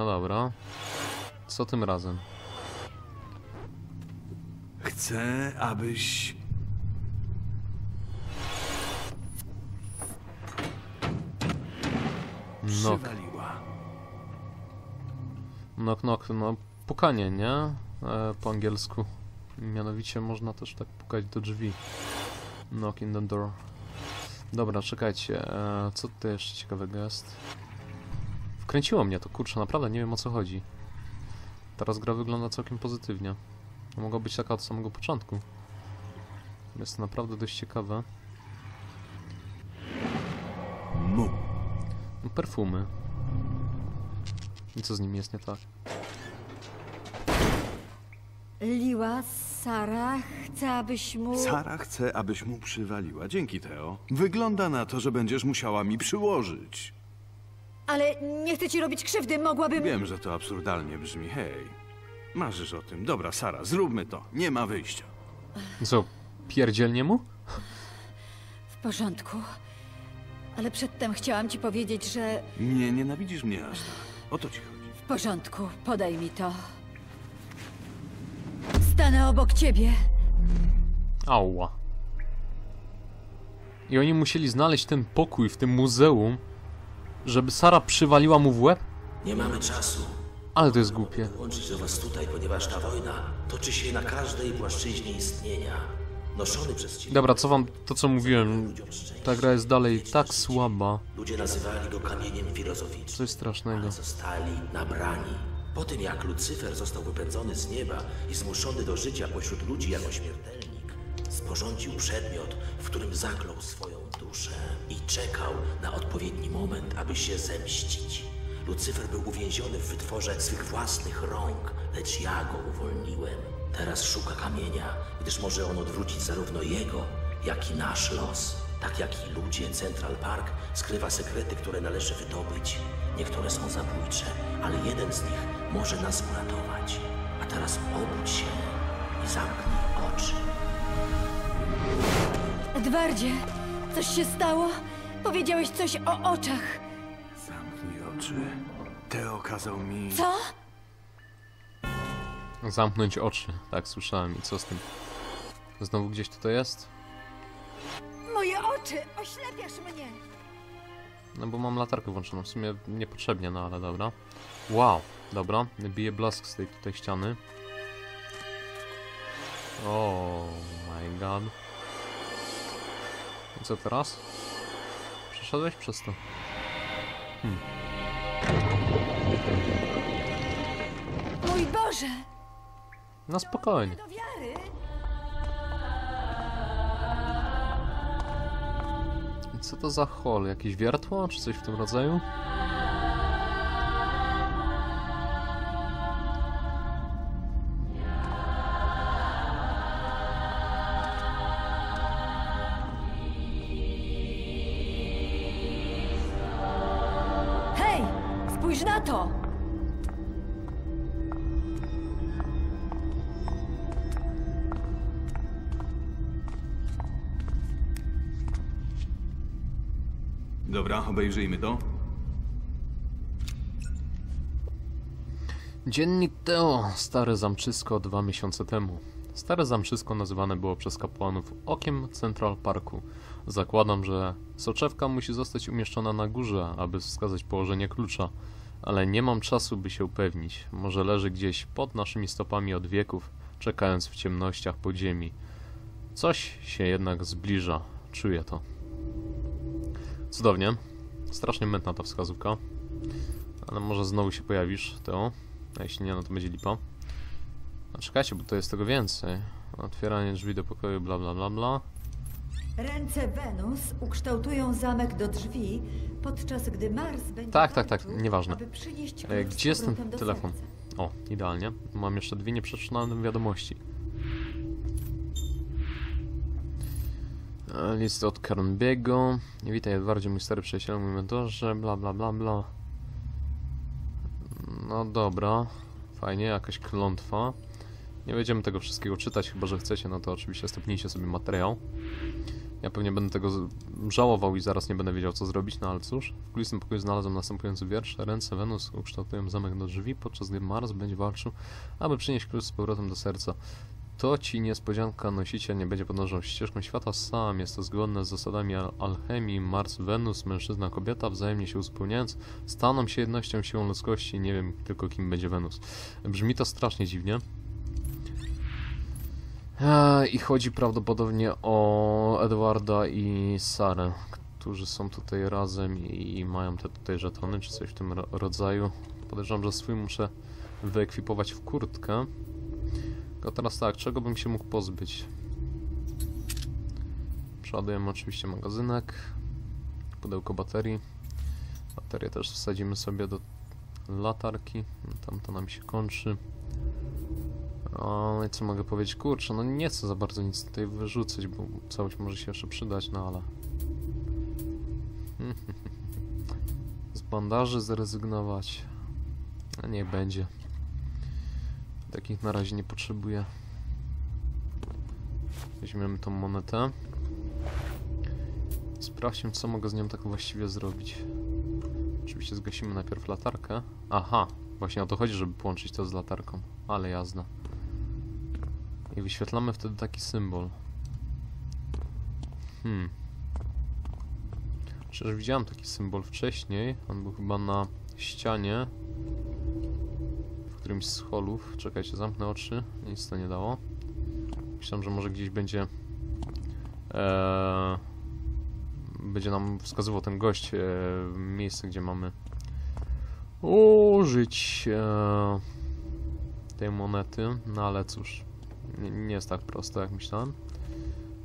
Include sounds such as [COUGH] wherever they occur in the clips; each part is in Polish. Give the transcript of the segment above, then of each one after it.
No dobra. Co tym razem? Chcę, abyś... No, knock, knock, no pukanie, nie? E, po angielsku. Mianowicie można też tak pukać do drzwi. Knock in the door. Dobra, czekajcie. E, co tutaj jeszcze ciekawego jest? Wkręciło mnie to, kurczę, naprawdę nie wiem o co chodzi. Teraz gra wygląda całkiem pozytywnie. Mogła być taka od samego początku. Jest to naprawdę dość ciekawe. Mu. No, perfumy. I co z nimi jest nie tak? Liła, Sara, chcę, abyś mu... Sara chce, abyś mu przywaliła. Dzięki, Teo. Wygląda na to, że będziesz musiała mi przyłożyć. Ale nie chcę ci robić krzywdy, mogłabym... Wiem, że to absurdalnie brzmi. Hej. Marzysz o tym. Dobra, Sara, zróbmy to. Nie ma wyjścia. Co, pierdzielnie mu? W porządku. Ale przedtem chciałam ci powiedzieć, że... Nie nienawidzisz mnie aż tak. O to ci chodzi. W porządku, podaj mi to. Stanę obok ciebie. Ała. I oni musieli znaleźć ten pokój w tym muzeum, żeby Sara przywaliła mu w łeb? Nie mamy czasu. Ale to jest głupie. Łączyć do was tutaj, ponieważ ta wojna toczy się na każdej płaszczyźnie istnienia. Noszony przez ciebie Dobra, co wam, to co mówiłem, ta gra jest dalej tak słaba. Ludzie nazywali go kamieniem filozoficznym. Coś strasznego. Zostali nabrani. Po tym jak Lucyfer został wypędzony z nieba i zmuszony do życia pośród ludzi jako śmiertelnik, sporządził przedmiot, w którym zaklął swoją duszę i czekał na odpowiedni moment, aby się zemścić. Lucyfer był uwięziony w wytworze swych własnych rąk, lecz ja go uwolniłem. Teraz szuka kamienia, gdyż może on odwrócić zarówno jego, jak i nasz los. Tak jak i ludzie, Central Park skrywa sekrety, które należy wydobyć. Niektóre są zabójcze, ale jeden z nich może nas uratować. A teraz obudź się i zamknij oczy. Edwardzie, coś się stało? Powiedziałeś coś o oczach. Zamknij oczy. Teo kazał mi... Co? Zamknąć oczy, tak słyszałem. I co z tym? Znowu gdzieś tutaj jest? Moje oczy! Oślepiasz mnie! No bo mam latarkę włączoną, w sumie niepotrzebnie, no ale dobra. Wow, dobra, bije blask z tej tutaj ściany. Oh my god. I co teraz? Przeszedłeś przez to. Mój Boże! No spokojnie. Co to za hol? Jakieś wiertło, czy coś w tym rodzaju? Dobra, obejrzyjmy to. Dziennik Teo, stare zamczysko dwa miesiące temu. Stare zamczysko nazywane było przez kapłanów okiem Central Parku. Zakładam, że soczewka musi zostać umieszczona na górze, aby wskazać położenie klucza, ale nie mam czasu, by się upewnić. Może leży gdzieś pod naszymi stopami od wieków, czekając w ciemnościach podziemi. Coś się jednak zbliża, czuję to. Cudownie. Strasznie mętna ta wskazówka. Ale może znowu się pojawisz, Teo. A jeśli nie, no to będzie lipa. A czekajcie, bo to jest tego więcej. Otwieranie drzwi do pokoju, bla bla bla bla. Ręce Wenus ukształtują zamek do drzwi, podczas gdy Mars będzie Tak, tak, tak, nieważne. E, gdzie jest ten telefon? serca. O, idealnie. Mam jeszcze dwie nieprzeczytane wiadomości. List od Karnbiego. Witaj Edwardzie, mój stary przyjaciel, mój mentorze, bla bla bla bla. No dobra, fajnie, jakaś klątwa. Nie będziemy tego wszystkiego czytać, chyba że chcecie, no to oczywiście stopnijcie sobie materiał. Ja pewnie będę tego żałował i zaraz nie będę wiedział co zrobić, no ale cóż. W kulistym pokoju znalazłem następujący wiersz. Ręce Wenus ukształtują zamek do drzwi, podczas gdy Mars będzie walczył, aby przynieść klucz z powrotem do serca. To ci niespodzianka nosiciel nie będzie podążał ścieżką świata sam. Jest to zgodne z zasadami al alchemii. Mars, Wenus, mężczyzna, kobieta wzajemnie się uzupełniając staną się jednością siłą ludzkości. Nie wiem tylko kim będzie Wenus. Brzmi to strasznie dziwnie. I chodzi prawdopodobnie o Edwarda i Sarę, którzy są tutaj razem i mają te tutaj żetony, czy coś w tym ro rodzaju. Podejrzewam, że swój muszę wyekwipować w kurtkę. Tylko teraz tak, czego bym się mógł pozbyć? Przeładujemy oczywiście magazynek, pudełko baterii. Baterię też wsadzimy sobie do latarki, tam to nam się kończy. O, i co mogę powiedzieć? Kurczę, no nie chcę za bardzo nic tutaj wyrzucać, bo całość może się jeszcze przydać, no ale... [LAUGHS] Z bandaży zrezygnować. A niech będzie. Takich na razie nie potrzebuję. Weźmiemy tą monetę. Sprawdźmy, co mogę z nią tak właściwie zrobić. Oczywiście zgasimy najpierw latarkę. Aha, właśnie o to chodzi, żeby połączyć to z latarką. Ale jazda. I wyświetlamy wtedy taki symbol. Hmm. Przecież widziałem taki symbol wcześniej. On był chyba na ścianie. Którymś z holów. Czekajcie, zamknę oczy. Nic to nie dało. Myślałem, że może gdzieś będzie... Eee, będzie nam wskazywał ten gość e, miejsce, gdzie mamy użyć e, tej monety. No ale cóż nie, nie jest tak prosto jak myślałem.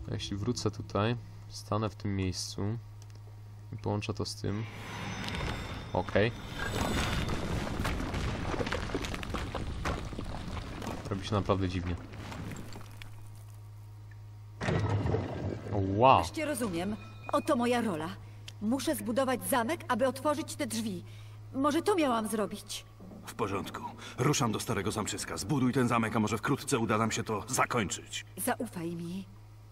A jeśli wrócę tutaj, stanę w tym miejscu i połączę to z tym. Okej. Robi się naprawdę dziwnie. Wow! Wreszcie rozumiem. Oto moja rola. Muszę zbudować zamek, aby otworzyć te drzwi. Może to miałam zrobić. W porządku. Ruszam do Starego Zamczyska. Zbuduj ten zamek, a może wkrótce uda nam się to zakończyć. Zaufaj mi.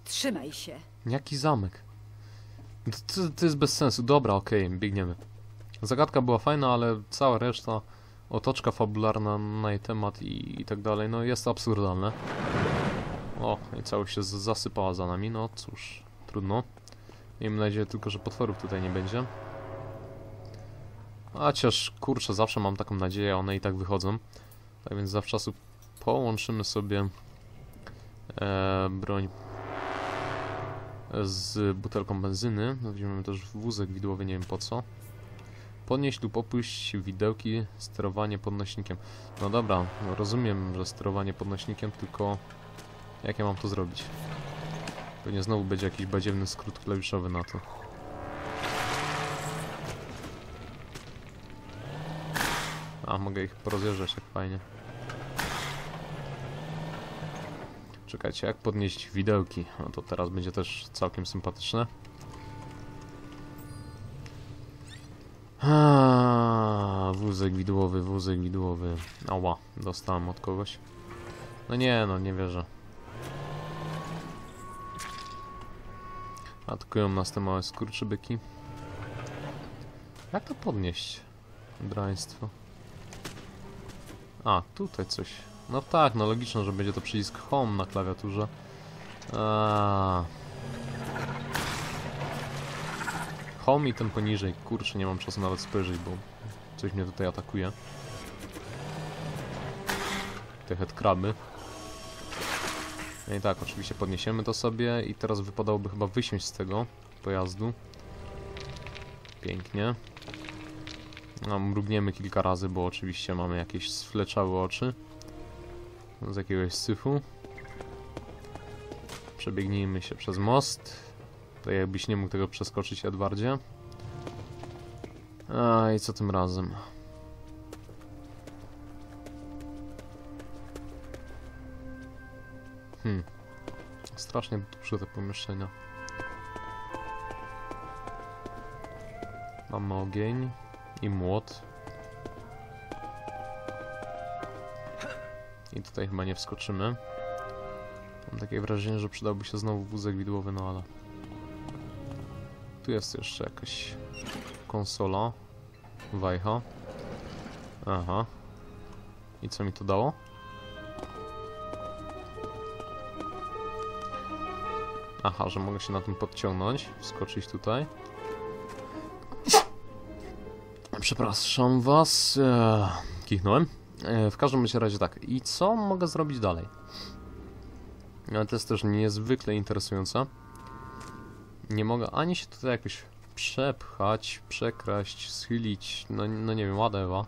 Trzymaj się. Jaki zamek? To, to, to jest bez sensu. Dobra, okej, biegniemy. Zagadka była fajna, ale cała reszta, otoczka fabularna na jej temat i, i tak dalej, no jest absurdalne. O, i całość się zasypała za nami, no cóż, trudno. Miejmy nadzieję tylko, że potworów tutaj nie będzie. Chociaż, kurczę, zawsze mam taką nadzieję, one i tak wychodzą. Tak więc zawczasu połączymy sobie e, broń z butelką benzyny. Weźmiemy też wózek widłowy, nie wiem po co. Podnieść lub opuść widełki, sterowanie podnośnikiem. No dobra, rozumiem, że sterowanie podnośnikiem, tylko jak ja mam to zrobić? Pewnie znowu będzie jakiś badziewny skrót klawiszowy na to. A, mogę ich porozjeżdżać, jak fajnie. Czekajcie, jak podnieść widełki? No to teraz będzie też całkiem sympatyczne. A, wózek widłowy, wózek widłowy. Ała, dostałem od kogoś. No nie, no nie wierzę. Atakują nas te małe skurczybyki. Jak to podnieść? Draństwo. A, tutaj coś. No tak, no logiczne, że będzie to przycisk Home na klawiaturze. A. Home i ten poniżej. Kurczę, nie mam czasu nawet spojrzeć, bo coś mnie tutaj atakuje. Te headcraby. No i tak, oczywiście podniesiemy to sobie i teraz wypadałoby chyba wysiąść z tego pojazdu. Pięknie. No, mrugniemy kilka razy, bo oczywiście mamy jakieś sfleczałe oczy. Z jakiegoś syfu. Przebiegnijmy się przez most. Tak jakbyś nie mógł tego przeskoczyć, Edwardzie. A i co tym razem? Hmm. Strasznie duże te pomieszczenia. Mamy ogień i młot. I tutaj chyba nie wskoczymy. Mam takie wrażenie, że przydałby się znowu wózek widłowy, no ale... Tu jest jeszcze jakaś konsola. Wajcha. Aha. I co mi to dało? Aha, że mogę się na tym podciągnąć, wskoczyć tutaj. Przepraszam was, eee, kichnąłem. E, w każdym razie tak. I co mogę zrobić dalej? Ale to jest też niezwykle interesujące. Nie mogę ani się tutaj jakoś przepchać, przekraść, schylić, no, no nie wiem, ładewa.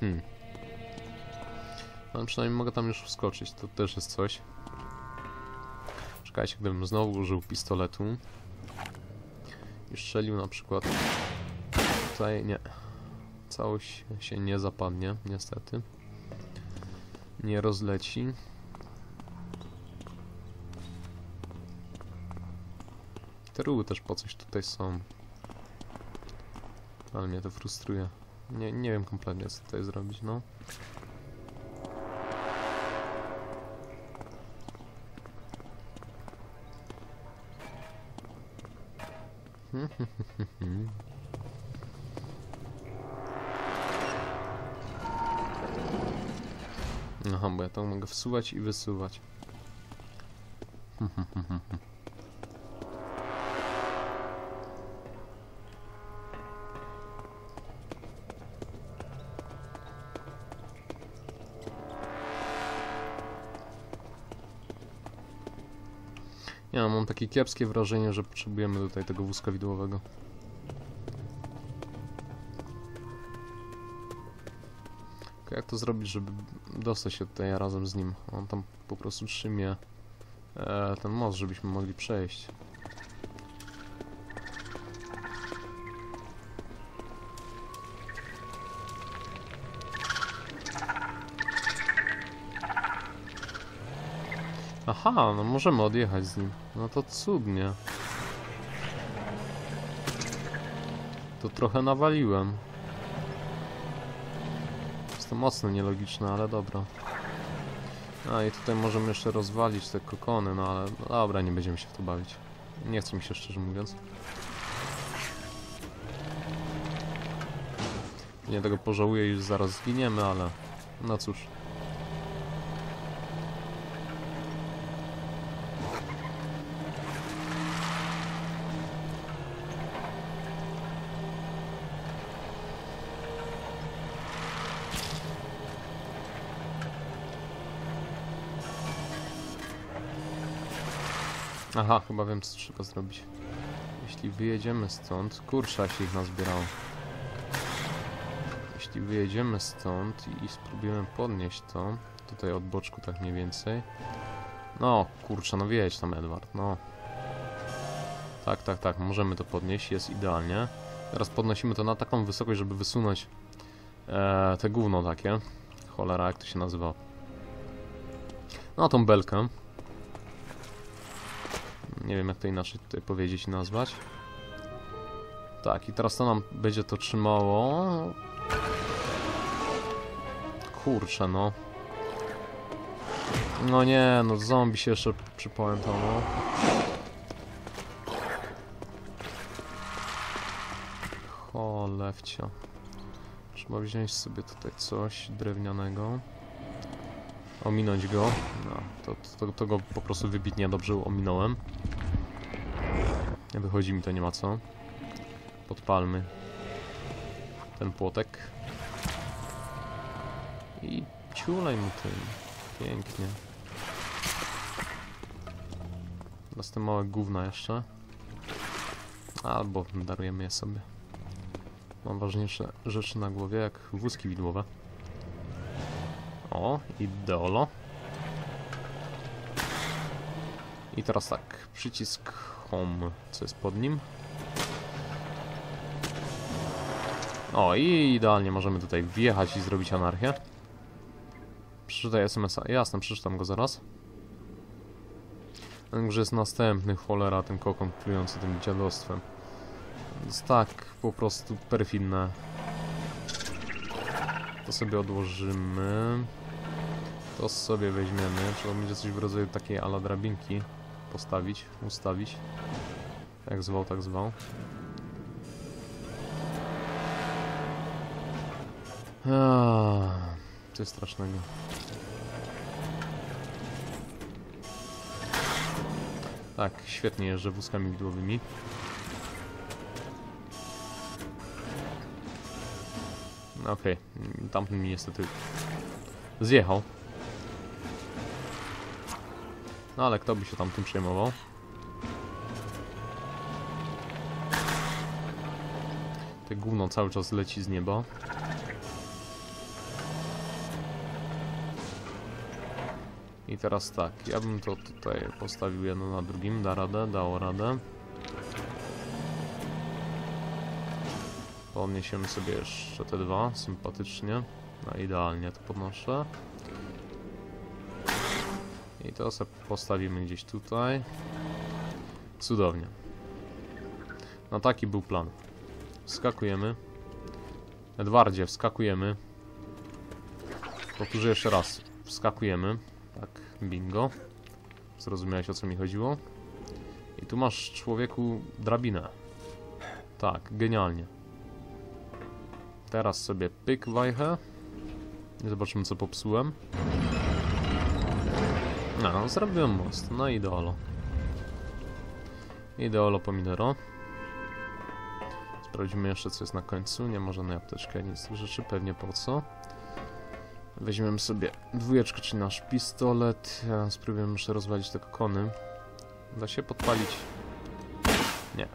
Hmm. Ale przynajmniej mogę tam już wskoczyć, to też jest coś. Czekajcie, gdybym znowu użył pistoletu i strzelił na przykład tutaj, nie. Całość się nie zapadnie, niestety. Nie rozleci. Te też po coś tutaj są. Ale mnie to frustruje. Nie, nie wiem kompletnie co tutaj zrobić, no. [LAUGHS] Aha, bo ja to mogę wsuwać i wysuwać. [LAUGHS] Ja mam takie kiepskie wrażenie, że potrzebujemy tutaj tego wózka widłowego. Jak to zrobić, żeby dostać się tutaj razem z nim? On tam po prostu trzymie e, ten most, żebyśmy mogli przejść. Aha, no możemy odjechać z nim. No to cudnie. To trochę nawaliłem. Jest to mocno nielogiczne, ale dobra. A i tutaj możemy jeszcze rozwalić te kokony, no ale no dobra, nie będziemy się w to bawić. Nie chce mi się szczerze mówiąc. Nie tego pożałuję, już zaraz zginiemy, ale no cóż. Aha, chyba wiem co trzeba zrobić. Jeśli wyjedziemy stąd... Kurczę, się ich nazbierało. Jeśli wyjedziemy stąd i spróbujemy podnieść to, tutaj od boczku tak mniej więcej. No, kurczę, no wjedź tam Edward, no. Tak, tak, tak, możemy to podnieść, jest idealnie. Teraz podnosimy to na taką wysokość, żeby wysunąć e, te gówno takie. Cholera, jak to się nazywa? No, tą belkę. Nie wiem, jak to inaczej tutaj powiedzieć i nazwać. Tak, i teraz to nam będzie to trzymało. Kurczę, no. No nie, no zombie się jeszcze przypamiętało. Cholewcia. Trzeba wziąć sobie tutaj coś drewnianego. Ominąć go. No, to, to, to go po prostu wybitnie dobrze ominąłem. Nie wychodzi mi to nie ma co. Podpalmy ten płotek. I ciulaj mu tym. Pięknie. Teraz te małe gówna jeszcze. Albo darujemy je sobie. Mam ważniejsze rzeczy na głowie, jak wózki widłowe. O, ideolo. I teraz tak, przycisk home, co jest pod nim. O, i idealnie możemy tutaj wjechać i zrobić anarchię. Przeczytaj SMS-a. Jasne, przeczytam go zaraz. Grze jest następny, cholera, ten kokon plujący tym dziadostwem. Jest tak po prostu perfidne. To sobie odłożymy. To sobie weźmiemy. Trzeba będzie coś w rodzaju takiej ala drabinki. postawić, ustawić. Jak zwał, tak zwał. Coś strasznego. Tak, świetnie jeżdżę wózkami widłowymi. Okej, mm, tamten mi niestety zjechał. No ale kto by się tam tym przejmował? Te gówno cały czas leci z nieba. I teraz tak, ja bym to tutaj postawił jedno na drugim, da radę, dało radę. Podniesiemy sobie jeszcze te dwa, sympatycznie. No idealnie to podnoszę. I to sobie postawimy gdzieś tutaj. Cudownie. No taki był plan. Wskakujemy. Edwardzie, wskakujemy. Powtórzę jeszcze raz. Wskakujemy. Tak, bingo. Zrozumiałeś o co mi chodziło? I tu masz człowieku drabinę. Tak, genialnie. Teraz sobie pyk wajchę. Zobaczymy co popsułem. No, zrobiłem most. No ideolo. Ideolo pomidoro. Sprawdzimy jeszcze co jest na końcu. Nie ma żadnej apteczki, ani z tych rzeczy. Pewnie po co. Weźmiemy sobie dwójeczkę, czyli nasz pistolet. Ja spróbujemy jeszcze rozwalić te kokony. Da się podpalić? Nie.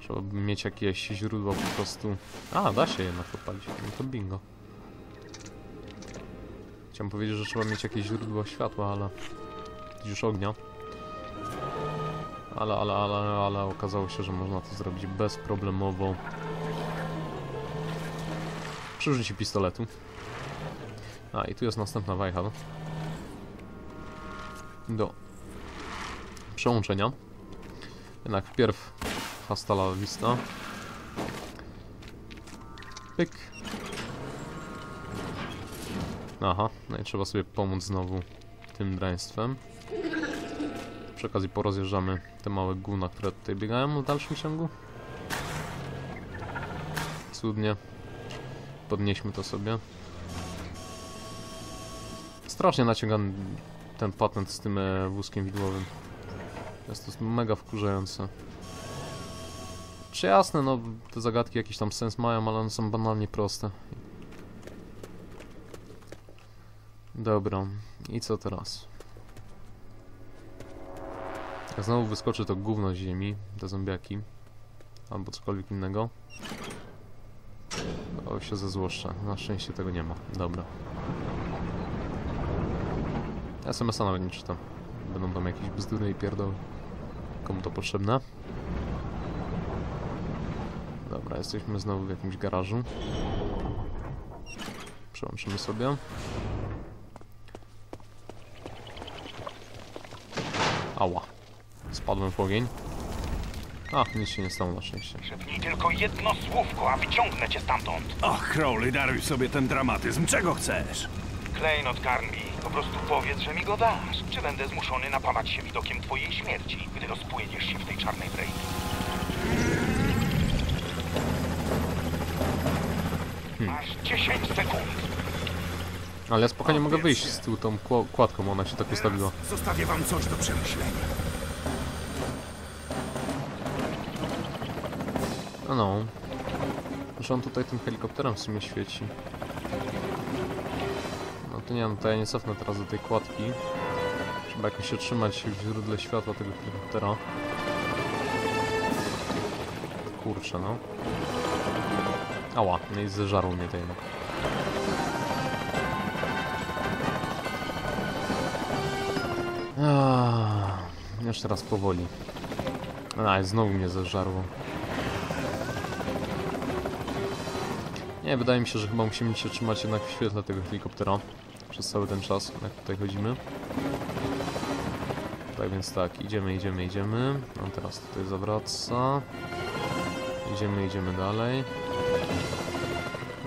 Trzeba by mieć jakieś źródło po prostu. A, da się jednak podpalić. No to bingo. Chciałem powiedzieć, że trzeba mieć jakieś źródło światła, ale... już ognia. Ale, ale, ale, ale okazało się, że można to zrobić bezproblemowo. Przy użyciu pistoletu. A, i tu jest następna wajcha. Do przełączenia. Jednak wpierw hasta la vista. Pyk. Aha, no i trzeba sobie pomóc znowu tym draństwem. Przy okazji porozjeżdżamy te małe gówna, które tutaj biegają w dalszym ciągu. Cudnie. Podnieśmy to sobie. Strasznie naciągam ten patent z tym e, wózkiem widłowym. Jest to mega wkurzające. Czy jasne, no te zagadki jakiś tam sens mają, ale one są banalnie proste. Dobra, i co teraz? Jak znowu wyskoczy to gówno z ziemi, te zombiaki, albo cokolwiek innego, to się zezłoszczę. Na szczęście tego nie ma. Dobra. SMS-a nawet nie czytam. Będą tam jakieś bzdury i pierdoły. Komu to potrzebne? Dobra, jesteśmy znowu w jakimś garażu. Przełączymy sobie. Spadłem w ogień. Ach, nic się nie stało na szczęście. Szepnij tylko jedno słówko, a wyciągnę cię stamtąd. Och, Crowley, daruj sobie ten dramatyzm. Czego chcesz? Klejnot Carnby, po prostu powiedz, że mi go dasz. Czy będę zmuszony napawać się widokiem twojej śmierci, gdy rozpłyniesz się w tej czarnej brei? Masz 10 sekund. Ale ja spokojnie mogę wyjść z tyłu tą kładką, ona się tak ustawiła. Zostawię wam coś do przemyślenia. No no. Że on tutaj tym helikopterem w sumie świeci. No to nie wiem, to ja nie cofnę teraz do tej kładki. Trzeba jakoś się trzymać w źródle światła tego helikoptera. Kurczę no. Ała, no i zeżarł mnie to jednak. Aaaa, jeszcze raz powoli. A, znowu mnie zeżarło. Nie, wydaje mi się, że chyba musimy się trzymać jednak w świetle tego helikoptera przez cały ten czas, jak tutaj chodzimy. Tak więc tak, idziemy, idziemy, idziemy. On teraz tutaj zawraca. Idziemy, idziemy dalej.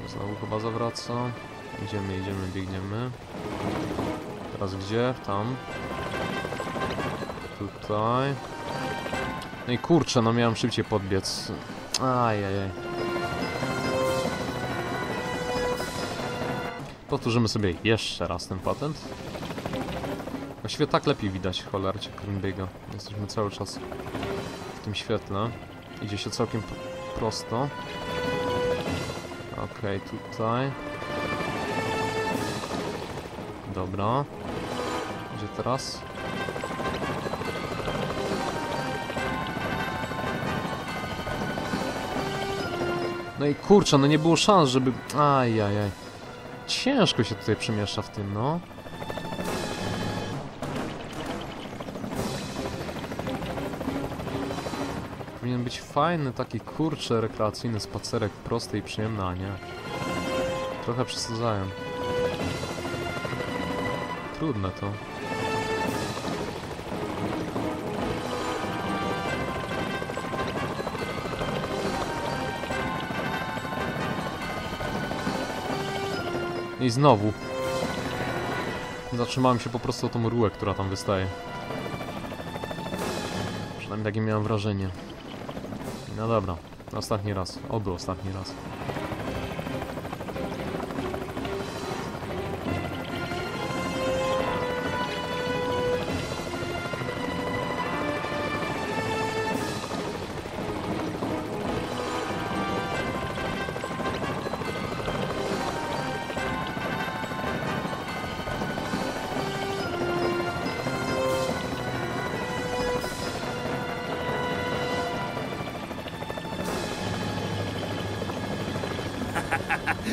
Znowu chyba zawraca. Idziemy, idziemy, biegniemy. Teraz gdzie? Tam. tutaj. No i kurczę, no miałem szybciej podbiec. Ajajaj. Powtórzymy sobie jeszcze raz ten patent. Właściwie tak lepiej widać cholercie Greenbiga. Jesteśmy cały czas w tym świetle. Idzie się całkiem prosto. Okej, tutaj. Dobra. Gdzie teraz? No i kurczę, no nie było szans, żeby... Ajajaj. Ciężko się tutaj przemieszcza w tym, no. Powinien być fajny, taki kurczę, rekreacyjny spacerek, prosty i przyjemny, a nie. Trochę przesadzają. Trudne to. I znowu. Zatrzymałem się po prostu o tą rurę, która tam wystaje. Przynajmniej takie miałem wrażenie. No dobra, ostatni raz. Oby ostatni raz.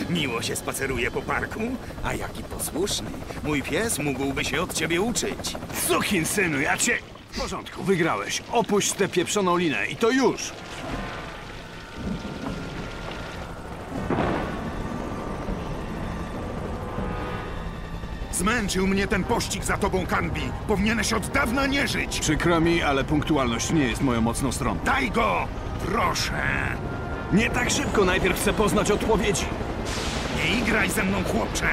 Miło się spaceruje po parku, a jaki posłuszny. Mój pies mógłby się od ciebie uczyć. Sukin synu, ja cię... W porządku, wygrałeś. Opuść tę pieprzoną linę i to już. Zmęczył mnie ten pościg za tobą, Kanbi. Powinieneś od dawna nie żyć. Przykro mi, ale punktualność nie jest moją mocną stroną. Daj go! Proszę! Nie tak szybko, najpierw chcę poznać odpowiedzi. Nie igraj ze mną, chłopcze!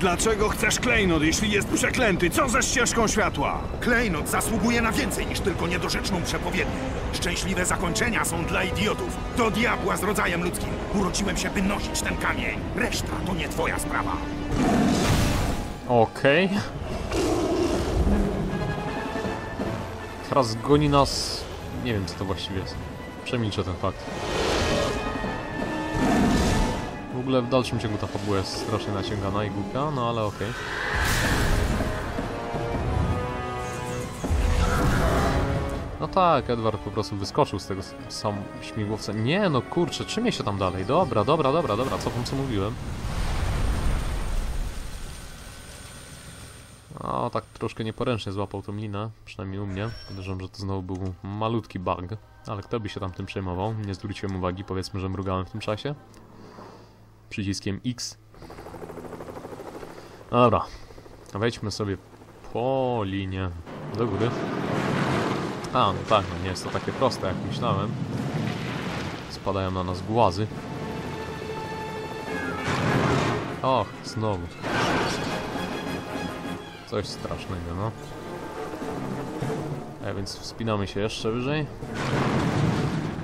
Dlaczego chcesz klejnot, jeśli jest przeklęty? Co ze ścieżką światła? Klejnot zasługuje na więcej niż tylko niedorzeczną przepowiednię. Szczęśliwe zakończenia są dla idiotów. Do diabła z rodzajem ludzkim. Urodziłem się, by nosić ten kamień. Reszta to nie twoja sprawa. Okej. Teraz goni nas... Nie wiem co to właściwie jest. Przemilczę ten fakt. Ogóle w dalszym ciągu ta fabuła jest strasznie naciągana i głupia, no ale okej. No tak, Edward po prostu wyskoczył z tego sam śmigłowca. Nie no kurczę, czym się tam dalej? Dobra, dobra, dobra, dobra, cofam co mówiłem. O, tak troszkę nieporęcznie złapał tą linę, przynajmniej u mnie. Podejrzewam, że to znowu był malutki bug, ale kto by się tam tym przejmował? Nie zwróciłem uwagi, powiedzmy, że mrugałem w tym czasie. Przyciskiem X. Dobra, wejdźmy sobie po linie do góry. A, no tak, no nie jest to takie proste, jak myślałem. Spadają na nas głazy. Och, znowu. Coś strasznego, no. A więc wspinamy się jeszcze wyżej.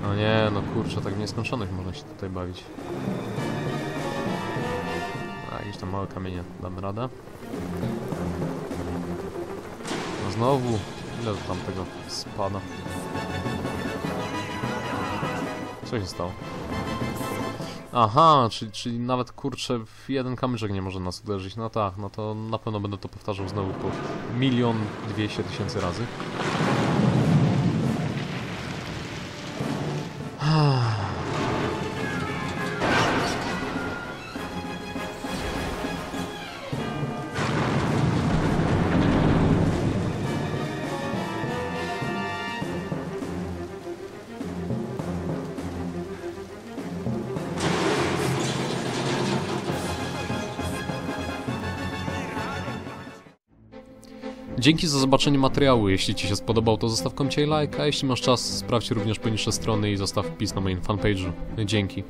No nie, no kurczę, tak w nieskończoność można się tutaj bawić. Jakieś tam małe kamienie damy radę. No znowu, ile tam tego spada? Co się stało? Aha, czyli, czyli nawet kurczę w jeden kamyczek nie może nas uderzyć. No tak, no to na pewno będę to powtarzał znowu po milion dwieście tysięcy razy. Dzięki za zobaczenie materiału. Jeśli Ci się spodobał, to zostaw komcie i like, a jeśli masz czas, sprawdź również poniższe strony i zostaw wpis na moim fanpage'u. Dzięki.